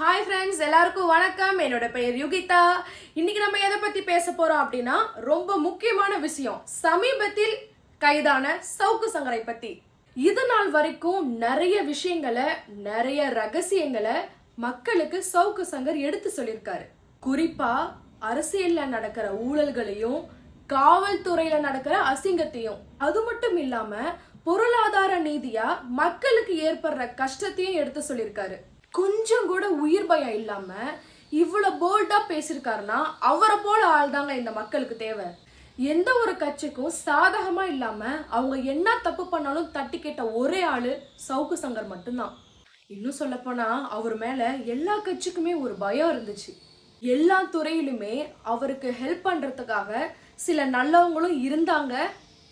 Hi friends எல்லாருக்கும் வணக்கம். என்னோட பெயர் யுகிதா. இன்னைக்கு நம்ம எதை பத்தி பேச போறோம் அப்படின்னா ரொம்ப முக்கியமான விஷயம். சமீபத்தில் கைதான சவுக்கு சங்கரை பத்தி. இது நாள் வரைக்கும் நிறைய விஷயங்களை நிறைய ரகசியங்களை மக்களுக்கு சவுக்கு சங்கர் எடுத்து சொல்லியிருக்காரு. குறிப்பா அரசியல்ல நடக்கிற ஊழல்களையும் காவல்துறையில நடக்கிற அசிங்கத்தையும். அது மட்டும் இல்லாம பொருளாதார நீதியா மக்களுக்கு ஏற்படுற கஷ்டத்தையும் எடுத்து சொல்லியிருக்காரு. கொஞ்சம் கூட உயிர் பயம் இல்லாம இவ்வளவு போல்டா பேசியிருக்காருன்னா அவரை போல ஆள் தாங்க இந்த மக்களுக்கு தேவை. எந்த ஒரு கட்சிக்கும் சாதகமா இல்லாம அவங்க என்ன தப்பு பண்ணாலும் தட்டி கேட்ட ஒரே ஆளு சவுக்கு சங்கர் மட்டும்தான். இன்னும் சொல்லப்போனா அவர் மேல எல்லா கட்சிக்குமே ஒரு பயம் இருந்துச்சு. எல்லா துறையிலுமே அவருக்கு ஹெல்ப் பண்றதுக்காக சில நல்லவங்களும் இருந்தாங்க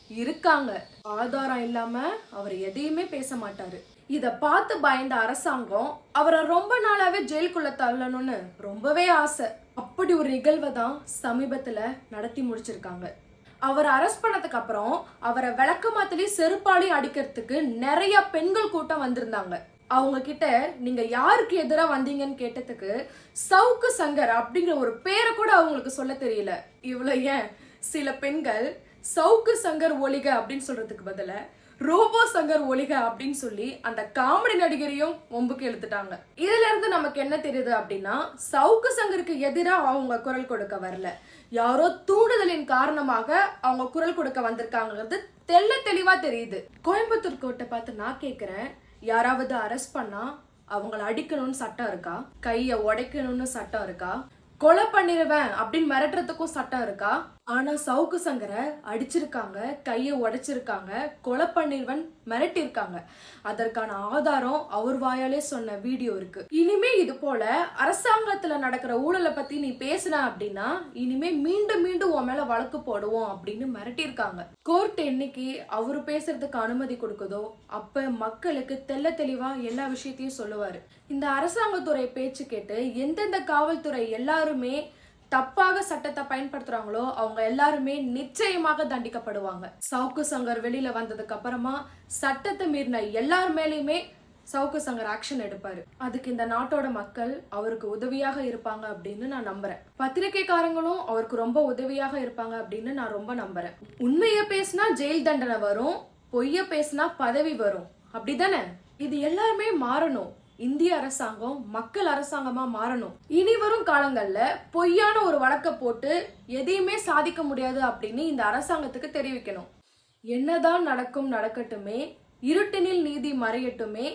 இருக்காங்க. ஆதாரம் இல்லாம அவர் எதையுமே பேச மாட்டாரு. இதை பார்த்து பயந்த அரசாங்கம் அவரை ரொம்ப நாளாவே ஜெயிலுக்குள்ள தள்ளணும்னு ரொம்பவே ஆசை. அப்படி ஒரு நிகழ்வை தான் சமீபத்தில் நடத்தி முடிச்சிருக்காங்க. அவர் அரெஸ்ட் பண்ணதுக்கு அப்புறம் அவரை விளக்கமாத்திலேயே செருப்பாலையும் அடிக்கிறதுக்கு நிறைய பெண்கள் கூட்டம் வந்திருந்தாங்க. அவங்க கிட்ட நீங்க யாருக்கு எதிராக வந்தீங்கன்னு கேட்டதுக்கு சவுக்கு சங்கர் அப்படிங்கிற ஒரு பேரை கூட அவங்களுக்கு சொல்ல தெரியல. இவ்வளோ ஏன்? சில பெண்கள் சவுக்கு சங்கர் ஒளிக அப்படின்னு சொல்றதுக்கு பதிலாக ரோபோ சங்கர் ஒளிக அப்படின்னு சொல்லி அந்த காமெடி நடிகரையும் ஒம்புக்கு இழுத்துட்டாங்க. இதுல இருந்து நமக்கு என்ன தெரியுது அப்படின்னா சவுக்கு சங்கருக்கு எதிராக அவங்க குரல் கொடுக்க வரல. யாரோ தூண்டுதலின் காரணமாக அவங்க குரல் கொடுக்க வந்திருக்காங்கிறது தெள்ள தெளிவா தெரியுது. கோயம்புத்தூர் கோட்டை பார்த்து நான் கேட்குறேன் யாராவது அரெஸ்ட் பண்ணா அவங்கள அடிக்கணும்னு சட்டம் இருக்கா? கைய உடைக்கணும்னு சட்டம் இருக்கா? கொலை பண்ணிருவேன் அப்படின்னு மிரட்டுறதுக்கும் சட்டம் இருக்கா? ஆனா சவுக்கு சங்கரை அடிச்சிருக்காங்க கையை உடைச்சிருக்காங்க கொலை பண்ணிருவன் மிரட்டியிருக்காங்க. அதற்கான ஆதாரம் அவர் வாயாலே சொன்ன வீடியோ இருக்கு. இனிமே இது போல அரசாங்கத்துல நடக்கிற ஊழலை பத்தி நீ பேசுன அப்படின்னா இனிமே மீண்டும் மீண்டும் உன் மேல வழக்கு போடுவோம் அப்படின்னு மிரட்டியிருக்காங்க. கோர்ட் என்னைக்கு அவரு பேசுறதுக்கு அனுமதி கொடுக்குதோ அப்ப மக்களுக்கு தெள்ள தெளிவா எல்லா விஷயத்தையும் சொல்லுவாரு. இந்த அரசாங்கத்துறை பேச்சு கேட்டு எந்தெந்த காவல்துறை எல்லாருமே தப்பாக சட்டத்தை பயன்படுத்துறாங்களோ அவங்க எல்லாருமே நிச்சயமாக தண்டிக்கப்படுவாங்க. சவுக்கு சங்கர் வெளியில வந்ததுக்கு அப்புறமா சட்டத்தை மீறின எல்லார் மேலேயுமே சவுக்கு சங்கர் ஆக்ஷன் எடுப்பாரு. அதுக்கு இந்த நாட்டோட மக்கள் அவருக்கு உதவியாக இருப்பாங்க அப்படின்னு நான் நம்புறேன். பத்திரிகைக்காரங்களும் அவருக்கு ரொம்ப உதவியாக இருப்பாங்க அப்படின்னு நான் ரொம்ப நம்புறேன். உண்மையை பேசினா ஜெயில் தண்டனை வரும் பொய்ய பேசினா பதவி வரும். அப்படிதானே இது எல்லாருமே மாறணும். இந்திய அரசாங்கம் மக்கள் அரசாங்கமா மாறணும். இனி வரும் காலங்கள்ல பொய்யான ஒரு வழக்க போட்டு எதையுமே சாதிக்க முடியாது அப்படின்னு இந்த அரசாங்கத்துக்கு தெரிவிக்கணும். என்னதான் நடக்கும் நடக்கட்டுமே இருட்டினில் நீதி மறையட்டுமே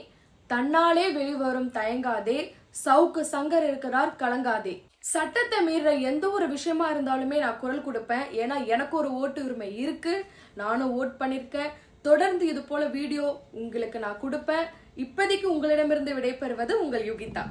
தன்னாலே வெளிவரும் தயங்காதே சவுக்கு சங்கர் இருக்கிறார் கலங்காதே. சட்டத்தை மீற எந்த ஒரு விஷயமா இருந்தாலுமே நான் குரல் கொடுப்பேன். ஏன்னா எனக்கு ஒரு ஓட்டு உரிமை இருக்கு நானும் ஓட் பண்ணிருக்கேன். தொடர்ந்து இது போல வீடியோ உங்களுக்கு நான் கொடுப்பேன். இப்போதைக்கு உங்களிடமிருந்து விடைபெறுவது உங்கள் யுகிதா.